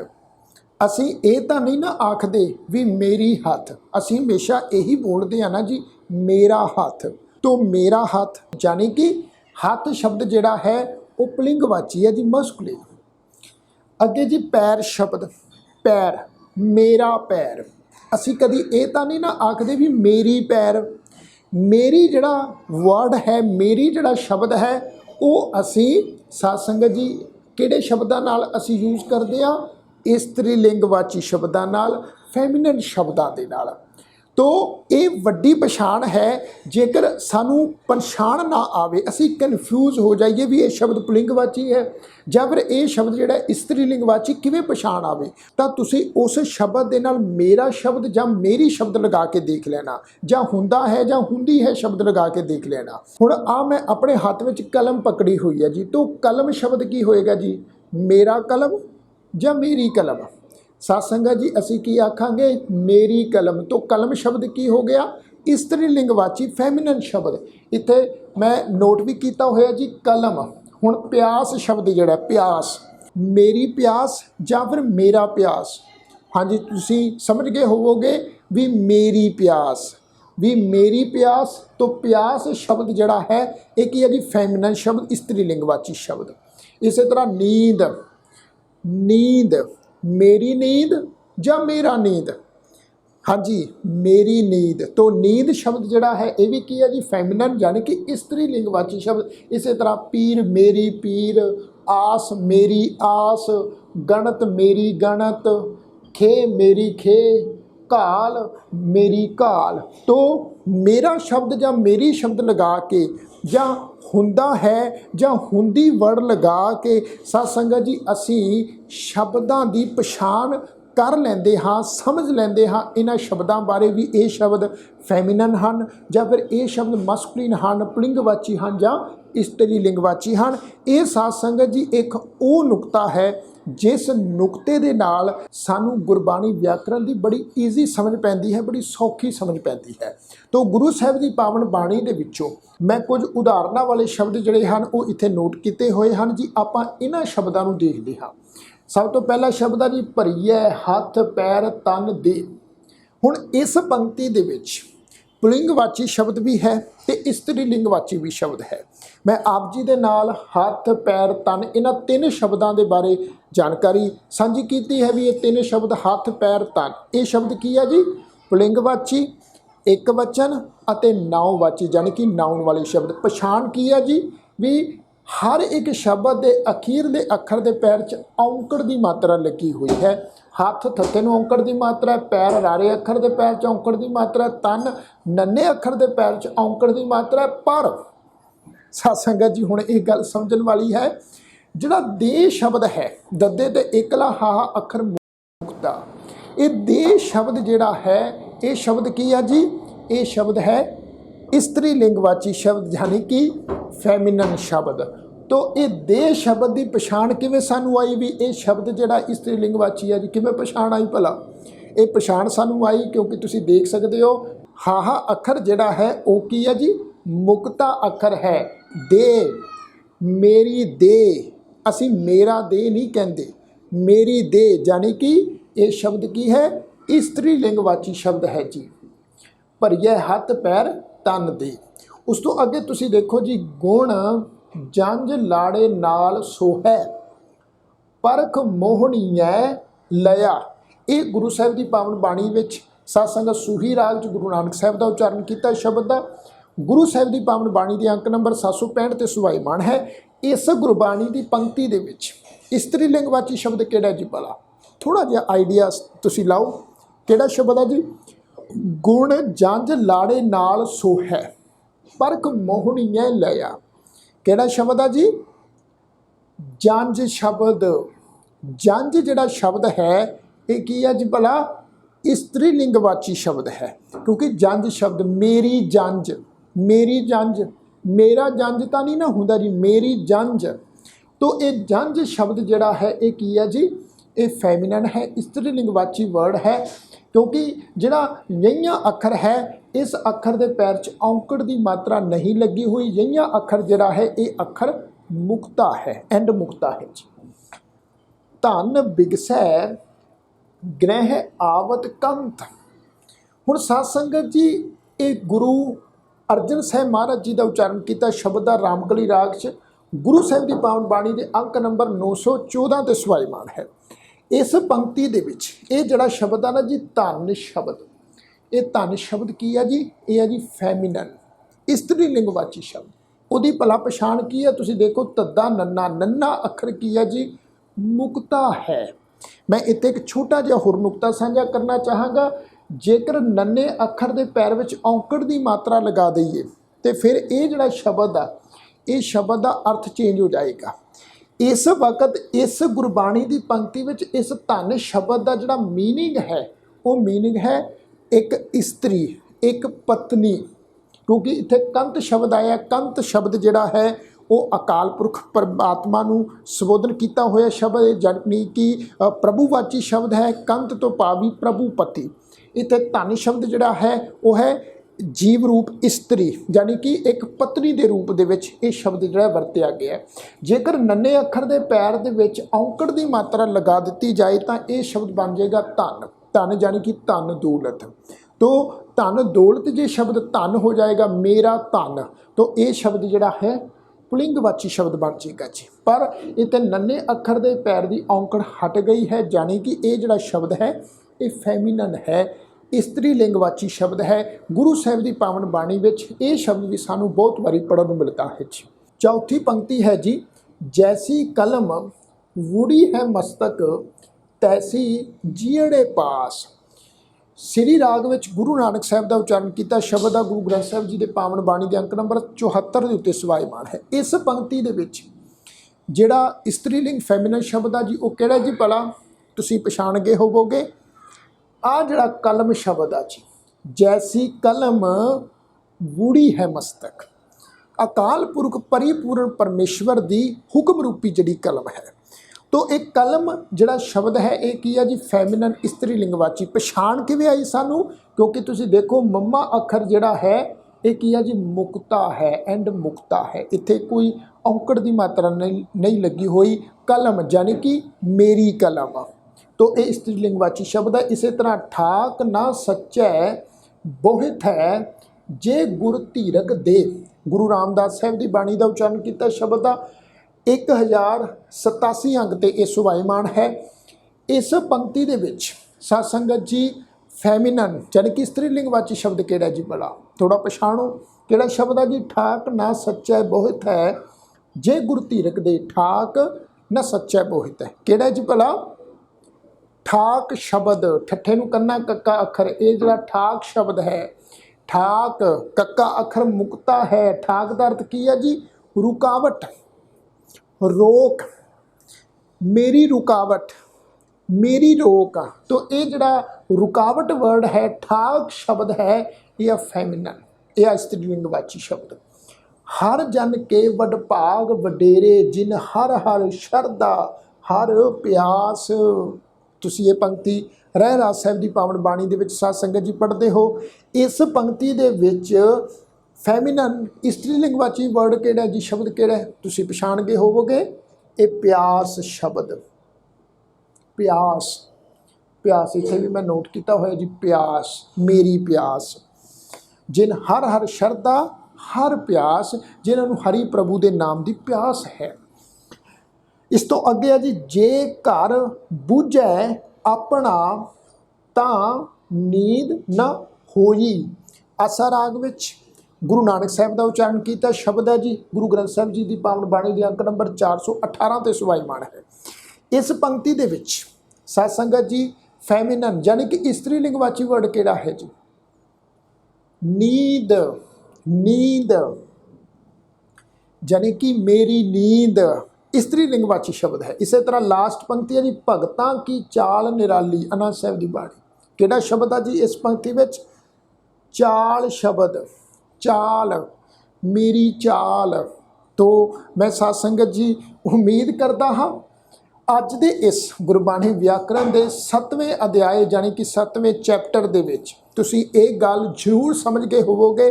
ਅਸੀਂ ਇਹ ਤਾਂ ਨਹੀਂ ਨਾ ਆਖਦੇ ਵੀ ਮੇਰੀ ਹੱਥ। ਅਸੀਂ ਹਮੇਸ਼ਾ ਇਹੀ ਬੋਲਦੇ ਆ ਨਾ ਜੀ, ਮੇਰਾ ਹੱਥ। ਤੋਂ ਮੇਰਾ ਹੱਥ, ਯਾਨੀ ਕਿ ਹੱਥ ਸ਼ਬਦ ਜਿਹੜਾ ਹੈ, ਉਹ ਪੁਲਿੰਗਵਾਚੀ ਹੈ ਜੀ, ਮਸਕੁਲਿਨ। ਅੱਗੇ ਜੀ, ਪੈਰ ਸ਼ਬਦ। ਪੈਰ, ਮੇਰਾ ਪੈਰ। ਅਸੀਂ ਕਦੀ ਇਹ ਤਾਂ ਨਹੀਂ ਨਾ ਆਖਦੇ ਵੀ ਮੇਰੀ ਪੈਰ। ਮੇਰੀ ਜਿਹੜਾ ਵਰਡ ਹੈ, ਮੇਰੀ ਜਿਹੜਾ ਸ਼ਬਦ ਹੈ, ਉਹ ਅਸੀਂ ਸਾਧ ਜੀ, ਕਿਹੜੇ ਸ਼ਬਦਾਂ ਨਾਲ ਅਸੀਂ ਯੂਜ਼ ਕਰਦੇ ਆ ਇਸਤਰੀ ਲਿੰਗਵਾਚੀ ਸ਼ਬਦਾਂ ਨਾਲ ਫੈਮਿਨਨ ਸ਼ਬਦਾਂ ਦੇ ਨਾਲ। ਤੋ, ਇਹ ਵੱਡੀ ਪਛਾਣ ਹੈ, ਜੇਕਰ ਸਾਨੂੰ ਪਛਾਣ ਨਾ ਆਵੇ, ਅਸੀਂ ਕਨਫਿਊਜ਼ ਹੋ ਜਾਈਏ ਵੀ ਇਹ ਸ਼ਬਦ ਪੁਲਿੰਗਵਾਚੀ ਹੈ, ਜਾਂ ਫਿਰ ਇਹ ਸ਼ਬਦ ਜਿਹੜਾ ਇਸਤਰੀ ਲਿੰਗਵਾਚੀ ਕਿਵੇਂ ਪਛਾਣ ਆਵੇ, ਤਾਂ ਤੁਸੀਂ ਉਸ ਸ਼ਬਦ ਦੇ ਨਾਲ ਮੇਰਾ ਸ਼ਬਦ ਜਾਂ ਮੇਰੀ ਸ਼ਬਦ ਲਗਾ ਕੇ ਦੇਖ ਲੈਣਾ, ਜਾਂ ਹੁੰਦਾ ਹੈ ਜਾਂ ਹੁੰਦੀ ਹੈ ਸ਼ਬਦ ਲਗਾ ਕੇ ਦੇਖ ਲੈਣਾ। ਹੁਣ ਆ ਮੈਂ ਆਪਣੇ ਹੱਥ ਵਿੱਚ ਕਲਮ ਪਕੜੀ ਹੋਈ ਹੈ ਜੀ, ਤੋ ਕਲਮ ਸ਼ਬਦ ਕੀ ਹੋਏਗਾ ਜੀ? ਮੇਰਾ ਕਲਮ ਜਾਂ ਮੇਰੀ ਕਲਮ? ਸਾਧ ਸੰਗਤ ਜੀ, ਅਸੀਂ ਕੀ ਆਖਾਂਗੇ? ਮੇਰੀ ਕਲਮ ਤੋਂ ਕਲਮ ਸ਼ਬਦ ਕੀ ਹੋ ਗਿਆ? ਇਸਤਰੀ ਲਿੰਗਵਾਚੀ ਫੈਮਿਨਨ ਸ਼ਬਦ। ਇੱਥੇ ਮੈਂ ਨੋਟ ਵੀ ਕੀਤਾ ਹੋਇਆ ਜੀ, ਕਲਮ। ਹੁਣ ਪਿਆਸ ਸ਼ਬਦ ਜਿਹੜਾ, ਪਿਆਸ। ਮੇਰੀ ਪਿਆਸ ਜਾਂ ਫਿਰ ਮੇਰਾ ਪਿਆਸ? ਹਾਂਜੀ, ਤੁਸੀਂ ਸਮਝ ਗਏ ਹੋਵੋਗੇ ਵੀ ਮੇਰੀ ਪਿਆਸ। ਵੀ ਮੇਰੀ ਪਿਆਸ ਤੋਂ ਪਿਆਸ ਸ਼ਬਦ ਜਿਹੜਾ ਹੈ, ਇਹ ਕੀ ਹੈ ਜੀ? ਫੈਮਿਨਨ ਸ਼ਬਦ, ਇਸਤਰੀ ਲਿੰਗਵਾਚੀ ਸ਼ਬਦ। ਇਸੇ ਤਰ੍ਹਾਂ ਨੀਂਦ। ਨੀਂਦ, ਮੇਰੀ ਨੀਂਦ ਜਾਂ ਮੇਰਾ ਨੀਂਦ? ਹਾਂਜੀ, ਮੇਰੀ ਨੀਂਦ। ਤੋਂ ਨੀਂਦ ਸ਼ਬਦ ਜਿਹੜਾ ਹੈ, ਇਹ ਵੀ ਕੀ ਹੈ ਜੀ? ਫੈਮਿਨਨ ਯਾਨੀ ਕਿ ਇਸਤਰੀ ਲਿੰਗਵਾਚੀ ਸ਼ਬਦ। ਇਸੇ ਤਰ੍ਹਾਂ ਪੀਰ, ਮੇਰੀ ਪੀਰ, ਆਸ, ਮੇਰੀ ਆਸ, ਗਣਤ, ਮੇਰੀ ਗਣਤ, ਖੇ, ਮੇਰੀ ਖੇ ਕਾਲ ਮੇਰੀ ਕਾਲ ਤੋਂ ਮੇਰਾ ਸ਼ਬਦ ਜਾਂ ਮੇਰੀ ਸ਼ਬਦ ਲਗਾ ਕੇ ਜਾਂ ਹੁੰਦਾ ਹੈ ਜਾਂ ਹੁੰਦੀ ਵਰਡ ਲਗਾ ਕੇ ਸਾਧ ਸੰਗਤ ਜੀ, ਅਸੀਂ ਸ਼ਬਦਾਂ ਦੀ ਪਛਾਣ ਕਰ ਲੈਂਦੇ ਹਾਂ, ਸਮਝ ਲੈਂਦੇ ਹਾਂ, ਇਹਨਾਂ ਸ਼ਬਦਾਂ ਬਾਰੇ ਵੀ ਇਹ ਸ਼ਬਦ ਫੈਮਿਨਨ ਹਨ ਜਾਂ ਫਿਰ ਇਹ ਸ਼ਬਦ ਮਸਕੁਲਿਨ ਹਨ ਪੁਲਿੰਗਵਾਚੀ ਹਨ ਜਾਂ ਇਸਤਰੀ ਲਿੰਗਵਾਚੀ ਹਨ। ਇਹ ਸਾਧ ਸੰਗਤ ਜੀ ਇੱਕ ਉਹ ਨੁਕਤਾ ਹੈ ਜਿਸ ਨੁਕਤੇ ਦੇ ਨਾਲ ਸਾਨੂੰ ਗੁਰਬਾਣੀ ਵਿਆਕਰਨ ਦੀ ਬੜੀ ਈਜ਼ੀ ਸਮਝ ਪੈਂਦੀ ਹੈ, ਬੜੀ ਸੌਖੀ ਸਮਝ ਪੈਂਦੀ ਹੈ। ਤੋਂ ਗੁਰੂ ਸਾਹਿਬ ਦੀ ਪਾਵਨ ਬਾਣੀ ਦੇ ਵਿੱਚੋਂ ਮੈਂ ਕੁਝ ਉਦਾਹਰਨਾਂ ਵਾਲੇ ਸ਼ਬਦ ਜਿਹੜੇ ਹਨ, ਉਹ ਇੱਥੇ ਨੋਟ ਕੀਤੇ ਹੋਏ ਹਨ ਜੀ। ਆਪਾਂ ਇਹਨਾਂ ਸ਼ਬਦਾਂ ਨੂੰ ਦੇਖਦੇ ਹਾਂ। ਸਭ ਤੋਂ ਪਹਿਲਾ ਸ਼ਬਦ ਆ ਜੀ ਭਰੀਏ ਹੱਥ, ਪੈਰ, ਤਨ, ਦੇ। ਹੁਣ ਇਸ ਪੰਕਤੀ ਦੇ ਵਿੱਚ ਪੁਲਿੰਗਵਾਚੀ ਸ਼ਬਦ ਵੀ ਹੈ ਤੇ ਇਸਤਰੀ ਲਿੰਗਵਾਚੀ ਵੀ ਸ਼ਬਦ ਹੈ। ਮੈਂ ਆਪ ਜੀ ਦੇ ਨਾਲ ਹੱਥ, ਪੈਰ, ਤਨ ਇਹਨਾਂ ਤਿੰਨ ਸ਼ਬਦਾਂ ਦੇ ਬਾਰੇ ਜਾਣਕਾਰੀ ਸਾਂਝੀ ਕੀਤੀ ਹੈ ਵੀ ਇਹ ਤਿੰਨ ਸ਼ਬਦ ਹੱਥ, ਪੈਰ, ਤਨ। ਇਹ ਸ਼ਬਦ ਕੀ ਹੈ ਜੀ? ਪੁਲਿੰਗਵਾਚੀ ਇੱਕ ਵਚਨ ਅਤੇ ਨਾਉ ਵਾਚੀ ਯਾਨੀ ਕਿ ਨਾਉਨ ਵਾਲੇ ਸ਼ਬਦ। ਪਛਾਣ ਕੀ ਹੈ ਜੀ? ਵੀ ਹਰ ਇੱਕ ਸ਼ਬਦ ਦੇ ਅਖੀਰ ਦੇ ਅੱਖਰ ਦੇ ਪੈਰ 'ਚ ਔਂਕੜ ਦੀ ਮਾਤਰਾ ਲੱਗੀ ਹੋਈ ਹੈ। ਹੱਥ ਥੱਤੇ ਨੂੰ ਔਂਕੜ ਦੀ ਮਾਤਰਾ, ਪੈਰ ਰਾਰੇ ਅੱਖਰ ਦੇ ਪੈਰ 'ਚ ਔਂਕੜ ਦੀ ਮਾਤਰਾ, ਤਨ ਨੰਨੇ ਅੱਖਰ ਦੇ ਪੈਰ 'ਚ ਔਂਕੜ ਦੀ ਮਾਤਰਾ। ਪਰ ਸਾਧ ਸੰਗਤ ਜੀ, ਹੁਣ ਇਹ ਗੱਲ ਸਮਝਣ ਵਾਲੀ ਹੈ, ਜਿਹੜਾ ਦੇ ਸ਼ਬਦ ਹੈ, ਦੱਦੇ ਤੇ ਇਕਲਾ ਹਾਹਾ ਅੱਖਰ ਮੁਕਤਾ। ਇਹ ਦੇ ਸ਼ਬਦ ਜਿਹੜਾ ਹੈ, ਇਹ ਸ਼ਬਦ ਕੀ ਆ ਜੀ? ਇਹ ਸ਼ਬਦ ਹੈ ਇਸਤਰੀ ਲਿੰਗਵਾਚੀ ਸ਼ਬਦ ਯਾਨੀ ਕਿ ਫੈਮਿਨਨ ਸ਼ਬਦ। ਤੋ ਇਹ ਦੇ ਸ਼ਬਦ ਦੀ ਪਛਾਣ ਕਿਵੇਂ ਸਾਨੂੰ ਆਈ ਵੀ ਇਹ ਸ਼ਬਦ ਜਿਹੜਾ ਇਸਤਰੀ ਲਿੰਗਵਾਚੀ ਹੈ ਜੀ, ਕਿਵੇਂ ਪਛਾਣ ਆਈ ਭਲਾ? ਇਹ ਪਛਾਣ ਸਾਨੂੰ ਆਈ ਕਿਉਂਕਿ ਤੁਸੀਂ ਦੇਖ ਸਕਦੇ ਹੋ, ਹਾਹਾ ਅੱਖਰ ਜਿਹੜਾ ਹੈ ਉਹ ਕੀ ਹੈ ਜੀ? ਮੁਕਤਾ ਅੱਖਰ ਹੈ। ਦੇ ਮੇਰੀ ਦੇ ਅਸੀਂ ਮੇਰਾ ਦੇ ਨਹੀਂ ਕਹਿੰਦੇ। ਮੇਰੀ ਦੇ ਯਾਨੀ ਕਿ ਇਹ ਸ਼ਬਦ ਕੀ ਹੈ? ਇਸਤਰੀ ਲਿੰਗਵਾਚੀ ਸ਼ਬਦ ਹੈ ਜੀ। ਭਰੀਏ ਹੱਥ ਪੈਰ ਤਨ ਦੇ। ਉਸ ਤੋਂ ਅੱਗੇ ਤੁਸੀਂ ਦੇਖੋ ਜੀ, ਗੁਣ ਜੰਜ ਲਾੜੇ ਨਾਲ ਸੋਹੈ, ਪਰਖ ਮੋਹਣੀਐ ਲਿਆ ਇਹ ਗੁਰੂ ਸਾਹਿਬ ਦੀ ਪਾਵਨ ਬਾਣੀ ਵਿੱਚ ਸਾਧ ਸੰਗਤ ਸੂਹੀ ਰਾਗ ਚ ਗੁਰੂ ਨਾਨਕ ਸਾਹਿਬ ਦਾ ਉਚਾਰਨ ਕੀਤਾ ਸ਼ਬਦ ਦਾ। ਗੁਰੂ ਸਾਹਿਬ ਦੀ ਪਾਵਨ ਬਾਣੀ ਦੇ ਅੰਕ ਨੰਬਰ 765 ਤੇ ਸੁਭਾਈਮਾਨ ਹੈ। ਇਸ ਗੁਰਬਾਣੀ ਦੀ ਪੰਕਤੀ ਦੇ ਵਿੱਚ ਇਸਤਰੀ ਲਿੰਗਵਾਚੀ ਸ਼ਬਦ ਕਿਹੜਾ ਜੀ ਭਲਾ? ਥੋੜਾ ਜਿਹਾ ਆਈਡੀਆ ਤੁਸੀਂ ਲਾਓ। ਕਿਹੜਾ ਸ਼ਬਦ ਹੈ ਜੀ? ਗੁਣ ਜੰਜ ਲਾੜੇ ਨਾਲ ਸੋਹੈ, ਪਰਖ ਮੋਹਣੀਐ ਲਿਆ। ਕਿਹੜਾ ਸ਼ਬਦ ਆ ਜੀ? ਜੰਜ ਸ਼ਬਦ। ਜੰਜ ਜਿਹੜਾ ਸ਼ਬਦ ਹੈ, ਇਹ ਕੀ ਹੈ ਜੀ ਭਲਾ? ਇਸਤਰੀ ਲਿੰਗਵਾਚੀ ਸ਼ਬਦ ਹੈ, ਕਿਉਂਕਿ ਜੰਜ ਸ਼ਬਦ ਮੇਰੀ ਜੰਜ ਮੇਰੀ ਜੰਜ ਮੇਰਾ ਜੰਜ ਤਾਂ ਨਹੀਂ ਨਾ ਹੁੰਦਾ ਜੀ, ਮੇਰੀ ਜੰਜ ਤੋਂ ਇਹ ਜੰਜ ਸ਼ਬਦ ਜਿਹੜਾ ਹੈ, ਇਹ ਕੀ ਹੈ ਜੀ? ਇਹ ਫੈਮਿਨਨ ਹੈ ਇਸਤਰੀ ਲਿੰਗਵਾਚੀ ਵਰਡ ਹੈ, ਕਿਉਂਕਿ ਜਿਹੜਾ ਯਈਆਂ ਅੱਖਰ ਹੈ, ਇਸ ਅੱਖਰ ਦੇ ਪੈਰ 'ਚ ਔਂਕੜ ਦੀ ਮਾਤਰਾ ਨਹੀਂ ਲੱਗੀ ਹੋਈ, ਯਈਆਂ ਅੱਖਰ ਜਿਹੜਾ ਹੈ, ਇਹ ਅੱਖਰ ਮੁਕਤਾ ਹੈ ਐਂਡ ਮੁਕਤਾ ਹੈ ਜੀ। ਧਨ ਬਿਗਸੈ, ਗ੍ਰਹਿ ਆਵਤ ਕੰਤ। ਹੁਣ ਸਾਧ ਸੰਗਤ ਜੀ, ਇਹ ਗੁਰੂ ਅਰਜਨ ਸਾਹਿਬ ਮਹਾਰਾਜ ਜੀ ਦਾ ਉਚਾਰਨ ਕੀਤਾ, ਸ਼ਬਦ ਦਾ ਰਾਮਕਲੀ ਰਾਗ 'ਚ। ਗੁਰੂ ਸਾਹਿਬ ਦੀ ਪਾਵਨ ਬਾਣੀ ਦੇ ਅੰਕ ਨੰਬਰ 914 ਤੇ ਸਵਾਈਮਾਨ ਹੈ। ਇਸ ਪੰਕਤੀ ਦੇ ਵਿੱਚ ਇਹ ਜਿਹੜਾ ਸ਼ਬਦ ਆ ਨਾ ਜੀ, ਧਨ ਸ਼ਬਦ। ਇਹ ਧਨ ਸ਼ਬਦ ਕੀ ਆ ਜੀ? ਇਹ ਆ ਜੀ ਫੈਮਿਨਨ ਇਸਤਰੀ ਲਿੰਗਵਾਚੀ ਸ਼ਬਦ। ਉਹਦੀ ਭਲਾ ਪਛਾਣ ਕੀ ਹੈ ਤੁਸੀਂ ਦੇਖੋ, ਤੱਦਾ, ਨੰਨਾ ਨੰਨਾ ਅੱਖਰ ਕੀ ਹੈ ਜੀ? ਮੁਕਤਾ ਹੈ। ਮੈਂ ਇੱਥੇ ਇੱਕ ਛੋਟਾ ਜਿਹਾ ਹੋਰ ਨੁਕਤਾ ਸਾਂਝਾ ਕਰਨਾ ਚਾਹਾਂਗਾ। ਜੇਕਰ ਨੰਨੇ ਅੱਖਰ ਦੇ ਪੈਰ ਵਿੱਚ ਔਂਕੜ ਦੀ ਮਾਤਰਾ ਲਗਾ ਦਈਏ, ਤੇ ਫਿਰ ਇਹ ਜਿਹੜਾ ਸ਼ਬਦ ਆ, ਇਹ ਸ਼ਬਦ ਦਾ ਅਰਥ ਚੇਂਜ ਹੋ ਜਾਏਗਾ। ਇਸ ਵਕਤ ਇਸ ਗੁਰਬਾਣੀ ਦੀ ਪੰਕਤੀ ਵਿੱਚ ਇਸ ਧਨ ਸ਼ਬਦ ਦਾ ਜਿਹੜਾ ਮੀਨਿੰਗ ਹੈ, ਉਹ ਮੀਨਿੰਗ ਹੈ ਇੱਕ ਇਸਤਰੀ, ਇੱਕ ਪਤਨੀ। ਕਿਉਂਕਿ ਇੱਥੇ ਕੰਤ ਸ਼ਬਦ ਆਇਆ, ਕੰਤ ਸ਼ਬਦ ਜਿਹੜਾ ਹੈ, ਉਹ ਅਕਾਲ ਪੁਰਖ ਪਰਮਾਤਮਾ ਨੂੰ ਸੰਬੋਧਨ ਕੀਤਾ ਹੋਇਆ ਸ਼ਬਦ ਹੈ ਜਾਨੀ ਕਿ ਪ੍ਰਭੂਵਾਚੀ ਸ਼ਬਦ ਹੈ, ਕੰਤ ਤੋਂ ਭਾਵੀ ਪ੍ਰਭੂ ਪਤੀ ਇੱਥੇ ਧਨ ਸ਼ਬਦ ਜਿਹੜਾ ਹੈ, ਉਹ ਹੈ ਜੀਵ ਰੂਪ ਇਸਤਰੀ, ਯਾਨੀ ਕਿ ਇੱਕ ਪਤਨੀ ਦੇ ਰੂਪ ਦੇ ਵਿੱਚ ਇਹ ਸ਼ਬਦ ਜਿਹੜਾ ਵਰਤਿਆ ਗਿਆ ਜੇਕਰ ਨੰਨੇ ਅੱਖਰ ਦੇ ਪੈਰ ਦੇ ਵਿੱਚ ਔਂਕੜ ਦੀ ਮਾਤਰਾ ਲਗਾ ਦਿੱਤੀ ਜਾਏ ਤਾਂ ਇਹ ਸ਼ਬਦ ਬਣ ਜਾਏਗਾ ਧਨ। ਧਨ ਯਾਨੀ ਕਿ ਧਨ ਦੌਲਤ। ਤੋਂ, ਧਨ ਦੌਲਤ ਜੇ ਸ਼ਬਦ ਧਨ ਹੋ ਜਾਏਗਾ, ਮੇਰਾ ਧਨ। ਤੋ, ਇਹ ਸ਼ਬਦ ਜਿਹੜਾ ਹੈ, ਪੁਲਿੰਗਵਾਚੀ ਸ਼ਬਦ ਬਣ ਜਾਏਗਾ ਜੀ। ਪਰ ਇੱਥੇ ਨੰਨੇ ਅੱਖਰ ਦੇ ਪੈਰ ਦੀ ਔਂਕੜ ਹਟ ਗਈ ਹੈ, ਯਾਨੀ ਕਿ ਇਹ ਜਿਹੜਾ ਸ਼ਬਦ ਹੈ, ਇਹ ਫੈਮਿਨਨ ਹੈ। ਇਸਤਰੀ ਲਿੰਗਵਾਚੀ ਸ਼ਬਦ ਹੈ। ਗੁਰੂ ਸਾਹਿਬ ਦੀ ਪਾਵਨ ਬਾਣੀ ਵਿੱਚ ਇਹ ਸ਼ਬਦ ਵੀ ਸਾਨੂੰ ਬਹੁਤ ਵਾਰੀ ਪੜਨ ਨੂੰ ਮਿਲਦਾ ਹੈ ਜੀ। ਚੌਥੀ ਪੰਕਤੀ ਹੈ ਜੀ, ਜੈਸੀ ਕਲਮ ਵੂੜੀ ਹੈ ਮਸਤਕ, ਤੈਸੀ ਜੀੜੇ ਪਾਸ। ਸ੍ਰੀ ਰਾਗ ਵਿੱਚ ਗੁਰੂ ਨਾਨਕ ਸਾਹਿਬ ਦਾ ਉਚਾਰਨ ਕੀਤਾ, ਸ਼ਬਦ ਆ ਗੁਰੂ ਗ੍ਰੰਥ ਸਾਹਿਬ ਜੀ ਦੇ ਪਾਵਨ ਬਾਣੀ ਦੇ ਅੰਕ ਨੰਬਰ 74 ਦੇ ਉੱਤੇ ਸਵਾਈਮਾਨ ਹੈ। ਇਸ ਪੰਕਤੀ ਦੇ ਵਿੱਚ ਜਿਹੜਾ ਇਸਤਰੀ ਲਿੰਗ ਫੈਮਿਨਨ ਸ਼ਬਦ ਆ ਜੀ, ਉਹ ਕਿਹੜਾ ਜੀ ਭਲਾ? ਤੁਸੀਂ ਪਛਾਣ ਗਏ ਹੋਵੋਗੇ। ਆ ਜਿਹੜਾ ਕਲਮ ਸ਼ਬਦ ਆ ਜੀ, ਜੈਸੀ ਕਲਮ ਵੂੜੀ ਹੈ ਮਸਤਕ। ਅਕਾਲ ਪੁਰਖ ਪਰਿਪੂਰਨ ਪਰਮੇਸ਼ਵਰ ਦੀ ਹੁਕਮ ਰੂਪੀ ਜਿਹੜੀ ਕਲਮ ਹੈ। ਤੋ ਇਹ ਕਲਮ ਜਿਹੜਾ ਸ਼ਬਦ ਹੈ, ਇਹ ਕੀ ਆ ਜੀ? ਫੈਮਿਨਨ ਇਸਤਰੀ ਲਿੰਗਵਾਚੀ। ਪਛਾਣ ਕਿਵੇਂ ਆਈ ਸਾਨੂੰ? ਕਿਉਂਕਿ ਤੁਸੀਂ ਦੇਖੋ, ਮੰਮਾ ਅੱਖਰ ਜਿਹੜਾ ਹੈ, ਇਹ ਕੀ ਹੈ ਜੀ? ਮੁਕਤਾ ਹੈ ਐਂਡ ਮੁਕਤਾ ਹੈ। ਇੱਥੇ ਕੋਈ ਔਂਕੜ ਦੀ ਮਾਤਰਾ ਨਹੀਂ ਨਹੀਂ ਲੱਗੀ ਹੋਈ। ਕਲਮ ਯਾਨੀ ਕਿ ਮੇਰੀ ਕਲਮ। ਤੋ ਇਹ ਇਸਤਰੀ ਲਿੰਗਵਾਚੀ ਸ਼ਬਦ ਹੈ। ਇਸੇ ਤਰ੍ਹਾਂ ਠਾਕ ਨਾ ਸੱਚੈ ਬੋਹਿਤ ਹੈ ਜੇ ਗੁਰ ਧੀਰਕ ਦੇ। ਗੁਰੂ ਰਾਮਦਾਸ ਸਾਹਿਬ ਦੀ ਬਾਣੀ ਦਾ ਉਚਾਰਨ ਕੀਤਾ ਸ਼ਬਦ ਦਾ। 1087 ਅੰਗ ਤੇ ਇਹ ਸੁਭਾਈਮਾਨ ਹੈ। ਇਸ ਪੰਕਤੀ ਦੇ ਵਿੱਚ ਸਾਧ ਸੰਗਤ ਜੀ ਫੈਮਿਨਨ ਯਾਨੀ ਕਿ ਇਸਤਰੀ ਲਿੰਗਵਾਚੀ ਸ਼ਬਦ ਕਿਹੜਾ ਜੀ ਬੜਾ? ਥੋੜਾ ਪਛਾਣੋ ਕਿਹੜਾ ਸ਼ਬਦ ਆ ਜੀ? ਠਾਕ ਨਾ ਸੱਚੈ ਬੋਹਿਤ ਹੈ ਜੇ ਗੁਰ ਧੀਰਕ ਦੇ। ਠਾਕ ਨਾ ਸੱਚੈ ਬੋਹਿਤ ਹੈ। ਕਿਹੜਾ ਜੀ ਭਲਾ? ਠਾਕ ਸ਼ਬਦ, ਠੱਠੇ ਨੂੰ ਕੰਨਾ ਕੱਕਾ ਅੱਖਰ, ਇਹ ਜਿਹੜਾ ਠਾਕ ਸ਼ਬਦ ਹੈ, ਠਾਕ ਕੱਕਾ ਅੱਖਰ ਮੁਕਤਾ ਹੈ। ਠਾਕ ਦਾ ਅਰਥ ਕੀ ਹੈ ਜੀ? ਰੁਕਾਵਟ, ਰੋਕ। ਮੇਰੀ ਰੁਕਾਵਟ, ਮੇਰੀ ਰੋਕ ਆ। ਤੋ ਇਹ ਜਿਹੜਾ ਰੁਕਾਵਟ ਵਰਡ ਹੈ, ਠਾਕ ਸ਼ਬਦ ਹੈ, ਇਹ ਆ ਫੈਮਿਨਨ ਇਹ ਆ ਇਸਤਰੀ ਲਿੰਗਵਾਚੀ ਸ਼ਬਦ। ਹਰ ਜਨ ਕੇ ਵਡ ਭਾਗ ਵਡੇਰੇ, ਜਿਨ ਹਰ ਹਰ ਸ਼ਰਦਾ ਹਰ ਪਿਆਸ। ਤੁਸੀਂ ਇਹ ਪੰਕਤੀ ਰਹਿ ਰਾਜ ਸਾਹਿਬ ਦੀ ਪਾਵਨ ਬਾਣੀ ਦੇ ਵਿੱਚ ਸਾਧ ਸੰਗਤ ਜੀ ਪੜ੍ਹਦੇ ਹੋ। ਇਸ ਪੰਕਤੀ ਦੇ ਵਿੱਚ ਫੈਮਿਨਨ ਇਸਤਰੀ ਲਿੰਗਵਾਚੀ ਵਰਡ ਕਿਹੜਾ ਜੀ? ਸ਼ਬਦ ਕਿਹੜਾ ਹੈ? ਤੁਸੀਂ ਪਛਾਣ ਗਏ ਹੋਵੋਗੇ। ਇਹ ਪਿਆਸ ਸ਼ਬਦ। ਪਿਆਸ। ਪਿਆਸ, ਇੱਥੇ ਵੀ ਮੈਂ ਨੋਟ ਕੀਤਾ ਹੋਇਆ ਜੀ, ਪਿਆਸ, ਮੇਰੀ ਪਿਆਸ। ਜਿਨ ਹਰ ਹਰ ਸ਼ਰਧਾ, ਹਰ ਪਿਆਸ, ਜਿਨ੍ਹਾਂ ਨੂੰ ਹਰੀ ਪ੍ਰਭੂ ਦੇ ਨਾਮ ਦੀ ਪਿਆਸ ਹੈ। ਇਸ ਤੋਂ ਅੱਗੇ ਹੈ ਜੀ, ਜੇ ਘਰ ਬੁਝੈ ਆਪਣਾ, ਤਾਂ ਨੀਂਦ ਨਾ ਹੋਈ। ਆਸਾ ਰਾਗ ਵਿੱਚ ਗੁਰੂ ਨਾਨਕ ਸਾਹਿਬ ਦਾ ਉਚਾਰਨ ਕੀਤਾ, ਸ਼ਬਦ ਹੈ ਜੀ, ਗੁਰੂ ਗ੍ਰੰਥ ਸਾਹਿਬ ਜੀ ਦੀ ਪਾਵਨ ਬਾਣੀ ਦੇ ਅੰਕ ਨੰਬਰ 418 ਤੇ ਸੁਭਾਈਮਾਨ ਹੈ। ਇਸ ਪੰਕਤੀ ਦੇ ਵਿੱਚ ਸਾਧ ਸੰਗਤ ਜੀ, ਫੈਮਿਨਨ, ਯਾਨੀ ਕਿ ਇਸਤਰੀ ਲਿੰਗਵਾਚੀ ਵਰਡ ਕਿਹੜਾ ਹੈ ਜੀ? ਨੀਂਦ ਨੀਂਦ। ਯਾਨੀ ਕਿ ਮੇਰੀ ਨੀਂਦ। ਇਸਤਰੀ ਲਿੰਗਵਾਚੀ ਸ਼ਬਦ ਹੈ। ਇਸੇ ਤਰ੍ਹਾਂ ਲਾਸਟ ਪੰਕਤੀ ਹੈ ਜੀ ਭਗਤਾਂ ਕੀ ਚਾਲ ਨਿਰਾਲੀ, ਅਨੰਦ ਸਾਹਿਬ ਦੀ ਬਾਣੀ। ਕਿਹੜਾ ਸ਼ਬਦ ਆ ਜੀ ਇਸ ਪੰਕਤੀ ਵਿੱਚ? ਚਾਲ ਸ਼ਬਦ। ਚਾਲ, ਮੇਰੀ ਚਾਲ। ਤੋਂ ਮੈਂ ਸਾਧ ਸੰਗਤ ਜੀ ਉਮੀਦ ਕਰਦਾ ਹਾਂ, ਅੱਜ ਦੇ ਇਸ ਗੁਰਬਾਣੀ ਵਿਆਕਰਣ ਦੇ 7ਵੇਂ ਅਧਿਆਏ ਯਾਨੀ ਕਿ 7ਵੇਂ ਚੈਪਟਰ ਦੇ ਵਿੱਚ ਤੁਸੀਂ ਇਹ ਗੱਲ ਜ਼ਰੂਰ ਸਮਝ ਗਏ ਹੋਵੋਗੇ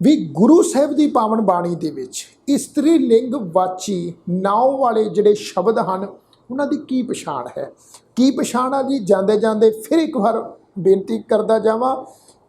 ਵੀ ਗੁਰੂ ਸਾਹਿਬ ਦੀ ਪਾਵਨ ਬਾਣੀ ਦੇ ਵਿੱਚ ਇਸਤਰੀ ਲਿੰਗ ਵਾਚੀ ਨਾਉ ਵਾਲੇ ਜਿਹੜੇ ਸ਼ਬਦ ਹਨ, ਉਹਨਾਂ ਦੀ ਕੀ ਪਛਾਣ ਹੈ? ਕੀ ਪਛਾਣ ਆ ਜੀ? ਜਾਂਦੇ ਜਾਂਦੇ ਫਿਰ ਇੱਕ ਵਾਰ ਬੇਨਤੀ ਕਰਦਾ ਜਾਵਾਂ।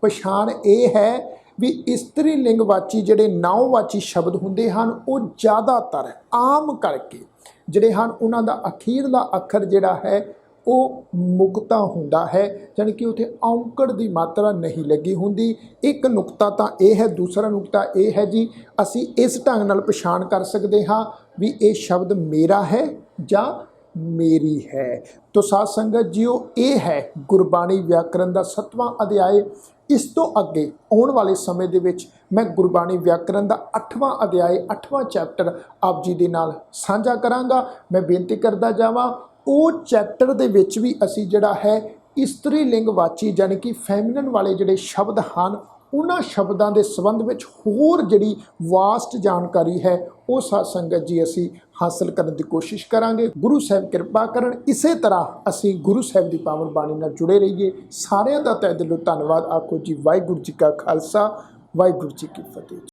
ਪਛਾਣ ਇਹ ਹੈ ਵੀ ਇਸਤਰੀ ਲਿੰਗ ਵਾਚੀ ਜਿਹੜੇ ਨਾਉ ਵਾਚੀ ਸ਼ਬਦ ਹੁੰਦੇ ਹਨ, ਉਹ ਜ਼ਿਆਦਾਤਰ ਆਮ ਕਰਕੇ ਜਿਹੜੇ ਹਨ, ਉਹਨਾਂ ਦਾ ਅਖੀਰਲਾ ਅੱਖਰ ਜਿਹੜਾ ਹੈ ਉਹ ਮੁਕਤਾ ਹੁੰਦਾ ਹੈ ਯਾਨੀ ਕਿ ਉਥੇ ਔਂਕੜ ਦੀ ਮਾਤਰਾ ਨਹੀਂ ਲੱਗੀ ਹੁੰਦੀ। ਇੱਕ ਨੁਕਤਾ ਤਾਂ ਇਹ ਹੈ, ਦੂਸਰਾ ਨੁਕਤਾ ਇਹ ਹੈ ਜੀ, ਅਸੀਂ ਇਸ ਢੰਗ ਨਾਲ ਪਛਾਣ ਕਰ ਸਕਦੇ ਹਾਂ ਵੀ ਇਹ ਸ਼ਬਦ ਮੇਰਾ ਹੈ ਜਾਂ ਮੇਰੀ ਹੈ। ਤੋ ਸਾਧ ਸੰਗਤ ਜੀਓ, ਇਹ ਹੈ ਗੁਰਬਾਣੀ ਵਿਆਕਰਨ ਦਾ ਸੱਤਵਾਂ ਅਧਿਆਏ ਇਸ ਤੋਂ ਅੱਗੇ ਆਉਣ ਵਾਲੇ ਸਮੇਂ ਦੇ ਵਿੱਚ ਮੈਂ ਗੁਰਬਾਣੀ ਵਿਆਕਰਨ ਦਾ 8ਵਾਂ ਅਧਿਆਏ 8ਵਾਂ ਚੈਪਟਰ ਆਪ ਜੀ ਦੇ ਨਾਲ ਸਾਂਝਾ ਕਰਾਂਗਾ। ਮੈਂ ਬੇਨਤੀ ਕਰਦਾ ਜਾਵਾਂ ਉਹ ਚੈਪਟਰ ਦੇ ਵਿੱਚ ਵੀ ਅਸੀਂ ਜਿਹੜਾ ਹੈ ਇਸਤਰੀ ਲਿੰਗ ਵਾਚੀ ਯਾਨੀ ਕਿ ਫੈਮਿਨਨ ਵਾਲੇ ਜਿਹੜੇ ਸ਼ਬਦ ਹਨ, ਉਹਨਾਂ ਸ਼ਬਦਾਂ ਦੇ ਸੰਬੰਧ ਵਿੱਚ ਹੋਰ ਜਿਹੜੀ ਵਾਸਟ ਜਾਣਕਾਰੀ ਹੈ, ਉਹ ਸਾਧ ਸੰਗਤ ਜੀ ਅਸੀਂ ਹਾਸਲ ਕਰਨ ਦੀ ਕੋਸ਼ਿਸ਼ ਕਰਾਂਗੇ। ਗੁਰੂ ਸਾਹਿਬ ਕਿਰਪਾ ਕਰਨ, ਇਸੇ ਤਰ੍ਹਾਂ ਅਸੀਂ ਗੁਰੂ ਸਾਹਿਬ ਦੀ ਪਾਵਨ ਬਾਣੀ ਨਾਲ ਜੁੜੇ ਰਹੀਏ। ਸਾਰਿਆਂ ਦਾ ਤਹਿ ਦਿਲੋਂ ਧੰਨਵਾਦ। ਆਖੋ ਜੀ, ਵਾਹਿਗੁਰੂ ਜੀ ਕਾ ਖਾਲਸਾ, ਵਾਹਿਗੁਰੂ ਜੀ ਕੀ ਫਤਿਹ।